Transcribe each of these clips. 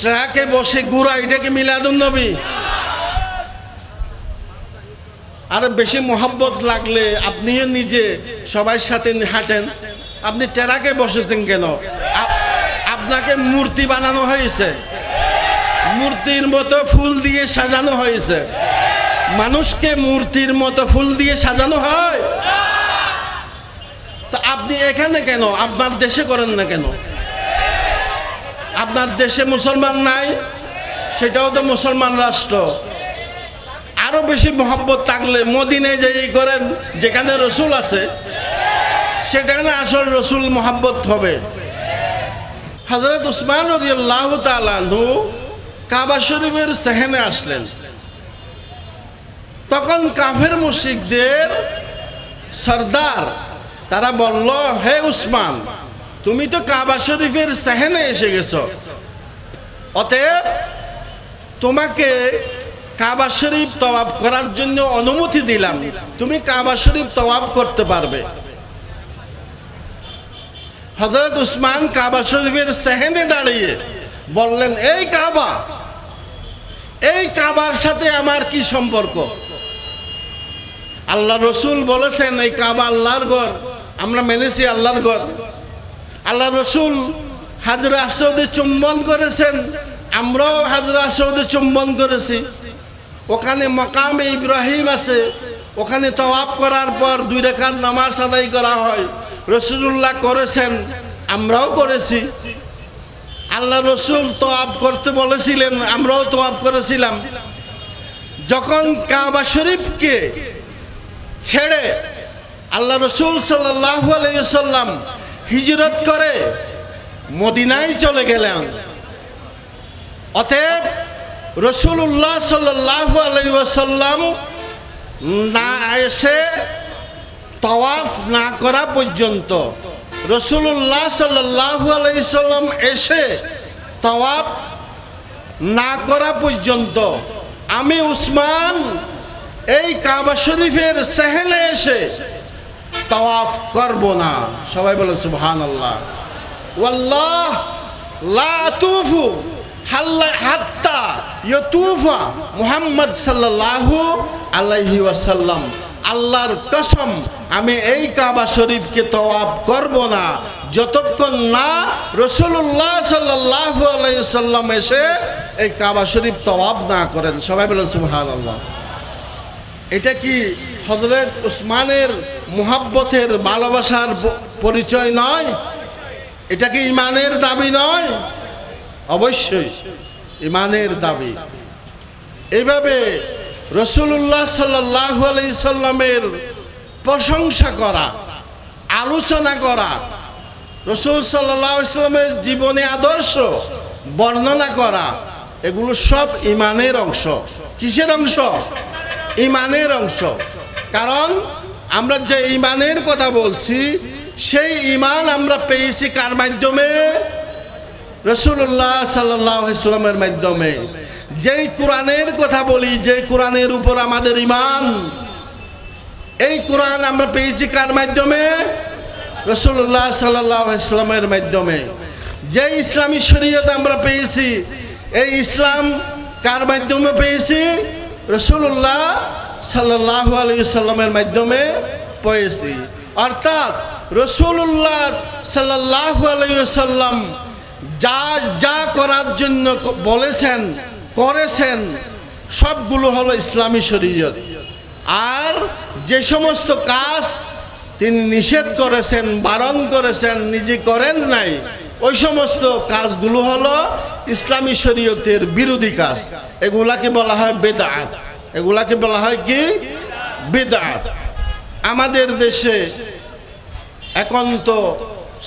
ট্রাকে বসে ঘুরা এটাকে মিলাদুন নবী। আর বেশি মোহাব্বত লাগলে আপনিও নিজে সবার সাথে হাঁটেন। আপনি ট্রাকে বসেছেন কেন? আপনাকে মূর্তি বানানো হয়েছে। মূর্তির মতো ফুল দিয়ে সাজানো হয়েছে। মানুষকে মূর্তির মতো ফুল দিয়ে সাজানো হয়। তা আপনি এখানে কেন? আপনার দেশে করেন না কেন? আপনার দেশে মুসলমান নাই, সেটাও তো মুসলমান রাষ্ট্র। আরও বেশি মহব্বত থাকলে মদিনায় যাই করেন, যেখানে রসুল আছে, সেখানে আসল রসুল মহাব্বত হবে। হজরত উসমান তালু কাবা শরীফের সেহেনে আসলেন। তখন কাফের মুশিকদের সর্দার, তারা বলল, হে উসমান তুমি তো কাবা শরীফের সেহেনে এসে গেছ। অতএব তোমাকে কাবা শরীফ তওয়াব করার জন্য অনুমতি দিলাম। তুমি কাবা শরীফ তওয়াব করতে পারবে। হজরত উসমান কাবা শরীফের সেহেনে দাঁড়িয়ে বললেন, এই কাবা, এই কাবার সাথে আমার কি সম্পর্ক? আল্লাহ রসুল বলেছেন, এই কাবা আল্লাহর ঘর, আমরা মেনেছি আল্লাহর ঘর। আল্লাহ রসুল হাজরা আসৌদে চুম্বন করেছেন, আমরাও হাজরা আসৌদে চুম্বন করেছি। ওখানে মকামে ইব্রাহিম আছে, ওখানে তওয়াব করার পর দুই রেখার নামাজ আদায় করা হয়। রসুল্লাহ করেছেন, আমরাও করেছি। আল্লাহ রসুল তোয়াব করতে বলেছিলেন, আমরাও তোয়াব করেছিলাম। যখন কাবা শরীফকে ছেড়ে আল্লাহ রসুল সাল্লাহ আলাইসাল্লাম হিজরত করে, মদিনায় চলে গেলেন। অতএব রসুল্লাহ সাল্লাহ না এসে তওয়াফ না করা পর্যন্ত রসুল্লাহ সাল্লাহ আলাইসাল্লাম এসে তওয়াফ না করা পর্যন্ত আমি উসমান এই কাবা শরীফের সেহেলে এসে তওয়াফ করব না। সবাই বলে সুবহান আল্লাহ ওয়াল্লাহ হাল্লা হাত্তা ইয়তুফা মুহাম্মদ সাল্লাল্লাহু আলাইহি ওয়াসাল্লাম। আল্লাহর কসম, আমি এই কাবা শরীফকে তওয়াব করব না। যতক্ষণ না রসুল্লাহ আলাইহি সাল্লাম এসে এই কাবা শরীফ তওয়াব না করেন। সবাই বলেন, সুবহানাল্লাহ। এটা কি হজরত উসমানের মুহাব্বতের ভালোবাসার পরিচয় নয়, এটা কি ইমানের দাবি নয়? অবশ্যই ইমানের দাবি। এইভাবে রসুল্লাহ সাল্লাহ সাল্লামের প্রশংসা করা, আলোচনা করা, রসুল সাল্লাহ ইসলামের জীবনে আদর্শ বর্ণনা করা, এগুলো সব ইমানের অংশ। কিসের অংশ? ইমানের অংশ। কারণ আমরা যে ইমানের কথা বলছি, সেই ইমান আমরা পেয়েছি কার মাধ্যমে? রসুল্লাহ সাল্লাহ ইসলামের মাধ্যমে। যেই কোরআনের কথা বলি যে কোরআনের উপর আমাদের ইমান এই কোরআন আমরা পেয়েছি কার মাধ্যমে? রসুল্লাহ সাল্লাহ ইসলামের মাধ্যমে। যে ইসলামী শরীয়ত আমরা পেয়েছি, এই ইসলাম কার মাধ্যমে পেয়েছি? রসুল্লাহ সাল্লাহ আলী সাল্লামের মাধ্যমে পেয়েছি অর্থাৎ রসুল্লাহ সাল্লাহ আলী সাল্লাম যা যা করার জন্য বলেছেন, করেছেন, সবগুলো হলো ইসলামী শরীয়ত। আর যে সমস্ত কাজ তিনি নিষেধ করেছেন, বারণ করেছেন, নিজে করেন নাই, ওই সমস্ত কাজগুলো হলো ইসলামী শরীয়তের বিরোধী কাজ। এগুলাকে বলা হয় বেদাত। এগুলাকে বলা হয় কি? বেদাত আমাদের দেশে এখন তো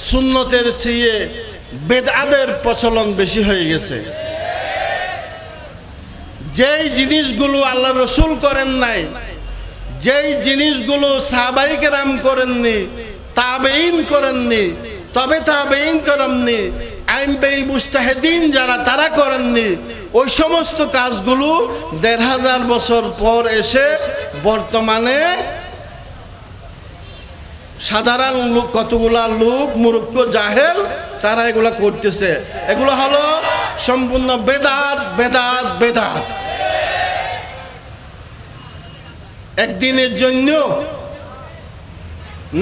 সুন্নতের চেয়ে বেদাদের প্রচলন বেশি হয়ে গেছে। যেই জিনিসগুলো আল্লাহ রসুল করেন নাই, যেই জিনিসগুলো সাহাবাইকে রাম করেননি তাবেইন করেননি, তবে তাবেইন করেননি আইন বেই মুস্তাহেদিন যারা, তারা করেননি। ওই সমস্ত কাজগুলো দেড় হাজার বছর পর এসে বর্তমানে সাধারণ লোক, কতগুলা লোক মূর্খ জাহেল, তারা এগুলা করতেছে। এগুলো হলো সম্পূর্ণ বেদাত বেদাত বেদাত। একদিনের জন্য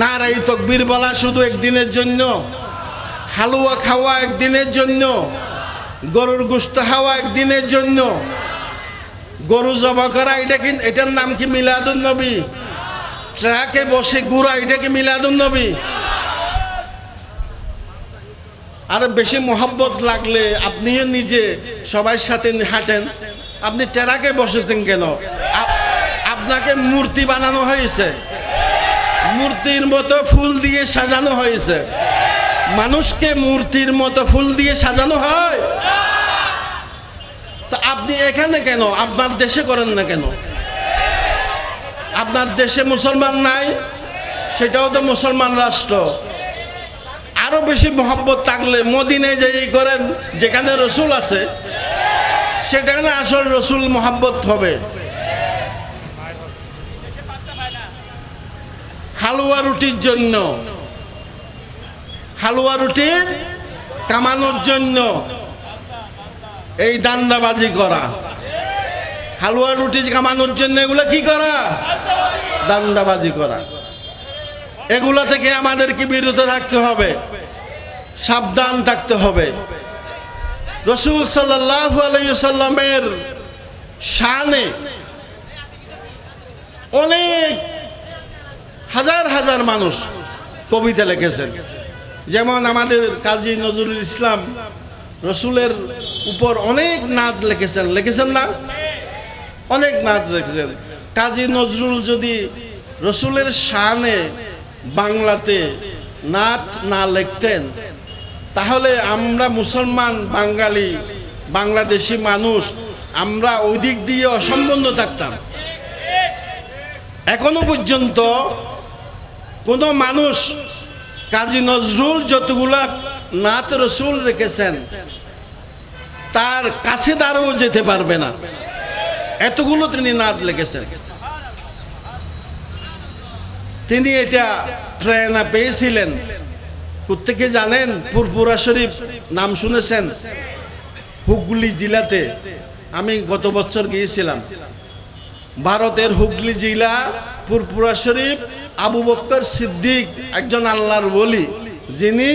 নারাই তকবীর বলা শুধু একদিনের জন্য। হালুয়া খাওয়া একদিনের জন্য, গরুর গুস্ত খাওয়া একদিনের জন্য, গরু জবা করা এটা কি এটার নাম কি মিলাদুন নবী? ট্রাকে বসে ঘুরা এটা কি মিলাদুন নবী? আর বেশি মোহাব্বত লাগলে আপনিও নিজে সবার সাথে হাঁটেন। আপনি টেরাকে বসেছেন কেন? আপনাকে মূর্তি বানানো হয়েছে। মূর্তির মতো ফুল দিয়ে সাজানো হয়েছে। মানুষকে মূর্তির মতো ফুল দিয়ে সাজানো হয়? তা আপনি এখানে কেন? আপনার দেশে করেন না কেন? আপনার দেশে মুসলমান নাই? সেটাও তো মুসলমান রাষ্ট্র। আরও বেশি মহব্বত থাকলে মদিনায় যাই করেন, যেখানে রসুল আছে, সেখানে আসল রসুল মহাব্বত হবে। হালুয়া রুটির জন্য। হালুয়া রুটি কামানোর জন্য এই দান্দাবাজি করা। হালুয়া রুটি কামানোর জন্য এগুলো কি করা? দান্দাবাজি করা। এগুলো থেকে আমাদেরকে বিরত থাকতে হবে, সাবধান থাকতে হবে। রসুল সাল্লাহ আলাইসাল্লামের শানে অনেক হাজার হাজার মানুষ কবিতা লিখেছেন। যেমন আমাদের কাজী নজরুল ইসলাম, রসুলের উপর অনেক নাচ লিখেছেন। লিখেছেন না? অনেক নাচ লিখেছেন। কাজী নজরুল যদি রসুলের শানে বাংলাতে নাচ না লিখতেন, তাহলে আমরা মুসলমান, বাঙালি, বাংলাদেশি মানুষ, আমরা ওই দিক দিয়ে অসম্বন্ধ থাকতাম। এখনও পর্যন্ত কোনো মানুষ কাজী নজরুল যতগুলা নাত রসুল রেখেছেন তার কাছে দ্বারাও যেতে পারবে না। এতগুলো তিনি নাত লিখেছেন। তিনি এটা প্রেরণা পেয়েছিলেন। প্রত্যেকে জানেন, পুরপুরা শরীফ নাম শুনেছেন, হুগলি জেলাতে। আমি গত বছর গিয়েছিলাম। ভারতের হুগলি জেলা, পুরপুরা শরীফ আবু বক্কর সিদ্দিক একজন আল্লাহর বলি যিনি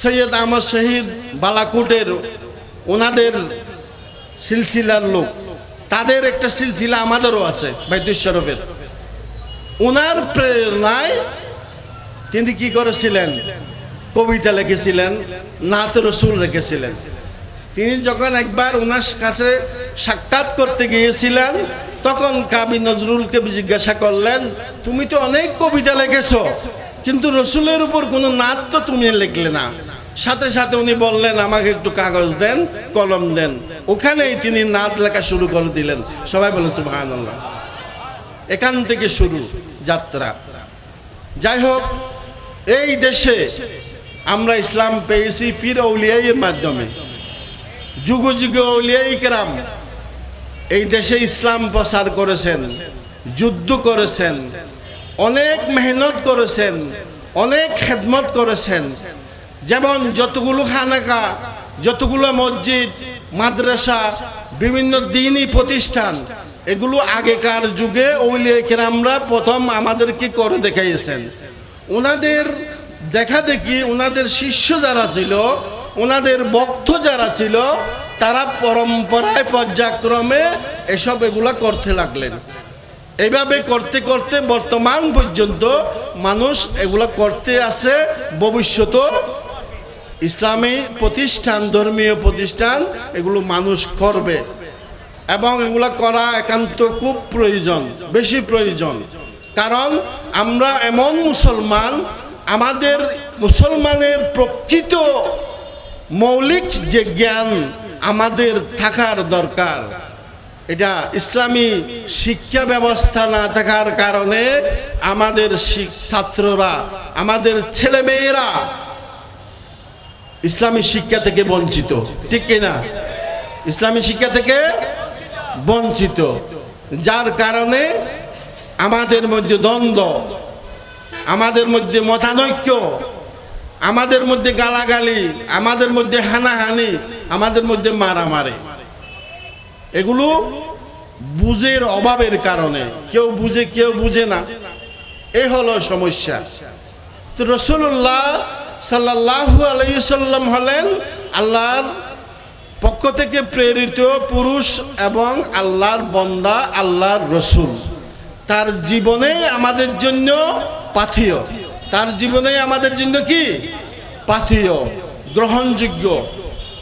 সৈয়দ আহমদ শহীদ বালাকুটের ওনাদের সিলসিলার লোক। তাদের একটা সিলসিলা আমাদেরও আছে, বাইতুল শরফের। ওনার প্রেরণায় তিনি কি করেছিলেন? কবিতা লিখেছিলেন, নাত রসুল রেখেছিলেন। তিনি যখন একবার ওনার কাছে সাক্ষাৎ করতে গিয়েছিলেন তখন কাবি নজরুলকে জিজ্ঞাসা করলেন, তুমি তো অনেক কবিতা লিখেছো, কিন্তু রসুলের উপর কোনো নাত তো তুমি লিখলে না। সাথে সাথে উনি বললেন, আমাকে একটু কাগজ দেন, কলম দেন। ওখানেই তিনি নাত লেখা শুরু করে দিলেন। সবাই বলেছে সুবহানাল্লাহ। এখান থেকে শুরু যাত্রা। যাই হোক, এই দেশে আমরা ইসলাম পেয়েছি ফির অলিয়াইয়ের মাধ্যমে। যুগ যুগে অলিয়াই কেরাম। এই দেশে ইসলাম প্রচার করেছেন, যুদ্ধ করেছেন, অনেক মেহনত করেছেন, অনেক খেদমত করেছেন। যেমন যতগুলো খানাকা, যতগুলো মসজিদ, মাদ্রাসা, বিভিন্ন দিনই প্রতিষ্ঠান, এগুলো আগেকার যুগে ওলিয়া কেরামরা প্রথম আমাদেরকে করে দেখাইয়েছেন ওনাদের দেখা দেখি ওনাদের শিষ্য যারা ছিল ওনাদের ভক্ত যারা ছিল, তারা পরম্পরায় পর্যায়ক্রমে এসব এগুলা করতে লাগলেন। এইভাবে করতে করতে বর্তমান পর্যন্ত মানুষ এগুলা করতে আছে, ভবিষ্যত ইসলামী প্রতিষ্ঠান, ধর্মীয় প্রতিষ্ঠান এগুলো মানুষ করবে। এবং এগুলো করা একান্ত খুব প্রয়োজন, বেশি প্রয়োজন। কারণ আমরা এমন মুসলমান, আমাদের মুসলমানের প্রকৃত মৌলিক যে জ্ঞান আমাদের থাকার দরকার, এটা ইসলামী শিক্ষা ব্যবস্থা না থাকার কারণে আমাদের ছাত্ররা, আমাদের ছেলেমেয়েরা ইসলামী শিক্ষা থেকে বঞ্চিত। ঠিক কিনা? ইসলামী শিক্ষা থেকে বঞ্চিত। যার কারণে আমাদের মধ্যে দ্বন্দ্ব, আমাদের মধ্যে মতানৈক্য আমাদের মধ্যে গালাগালি, আমাদের মধ্যে হানাহানি, আমাদের মধ্যে মারামারি। এগুলো বুঝের অভাবের কারণে, কেউ বুঝে কেউ বুঝে না। এ হলো সমস্যা। তো রসুল্লাহ সাল্লাহু আলাইসাল্লাম হলেন আল্লাহর পক্ষ থেকে প্রেরিত পুরুষ এবং আল্লাহর বন্দা, আল্লাহর রসুল। তার জীবনে আমাদের জন্য পাথিয়। তার জীবনে আমাদের জন্য কি? পাথিয়, গ্রহণযোগ্য।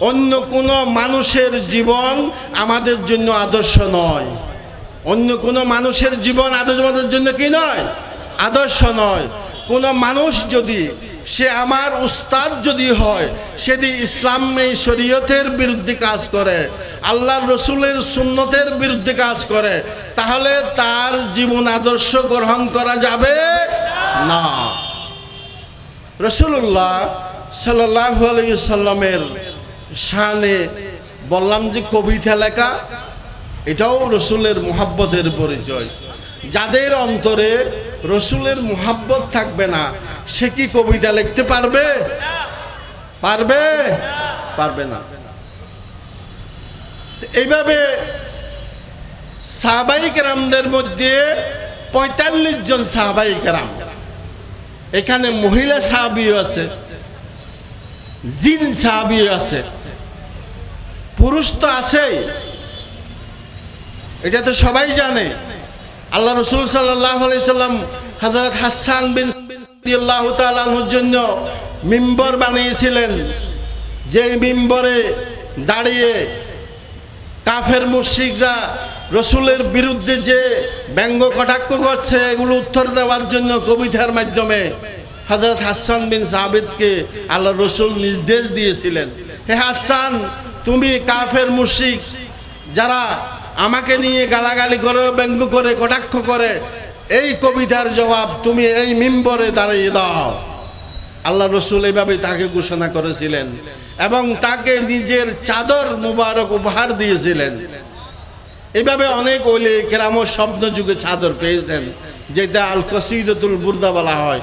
অন্য কোনো মানুষের জীবন আমাদের জন্য আদর্শ নয়। অন্য কোনো মানুষের জীবন আদর্শ আমাদের জন্য কি নয়? আদর্শ নয়। কোনো মানুষ যদি সে আমার উস্তাদ যদি হয় সেটি ইসলাম শরীয়তের বিরুদ্ধে কাজ করে আল্লাহ রসুলের সুন্নতের বিরুদ্ধে কাজ করে, তাহলে তার জীবন আদর্শ গ্রহণ করা যাবে না। রসুল্লাহ সাল্লাহ সাল্লামের শানে বললাম যে কবিতা লেখা, এটাও রসুলের মোহাব্বতের পরিচয়। যাদের অন্তরে রসুলের মোহাব্বত থাকবে না, সে কি কবিতা লিখতে পারবে? পারবে? পারবে না। এইভাবে সাহাবাই কেরামদের মধ্যে পঁয়তাল্লিশ জন সাহাবাই কেরাম এখানে মহিলা সাহাবিও আছে, জিন সাহাবিও আছে। পুরুষ তো আছেই। এটা তো সবাই জানে। আল্লাহ রসুল সাল্লাম হজরত হাসান বিন জন্য মিম্বর বানিয়েছিলেন যে মিম্বরে দাঁড়িয়ে কাফের মুশিকরা রসুলের বিরুদ্ধে যে ব্যঙ্গ কটাক্ষ করছে, এগুলো উত্তর দেওয়ার জন্য কবিতার মাধ্যমে হজরত হাসান বিন সাবিদকে আল্লাহ রসুল নির্দেশ দিয়েছিলেন। হে হাসান, তুমি কাফের মুশিক যারা আমাকে নিয়ে গালাগালি করে, ব্যঙ্গ করে, কটাক্ষ করে, এই কবিতার জবাব তুমি এই মিম্বরে দাঁড়িয়ে দাও। আল্লাহ রসুল এইভাবে তাকে ঘোষণা করেছিলেন এবং তাকে নিজের চাদর মুবারক উপহার দিয়েছিলেন। এইভাবে অনেক ওলে কেরাম শব্দ যুগে চাদর পেয়েছেন যেটা আল কসিদতুল বুর্দা বলা হয়।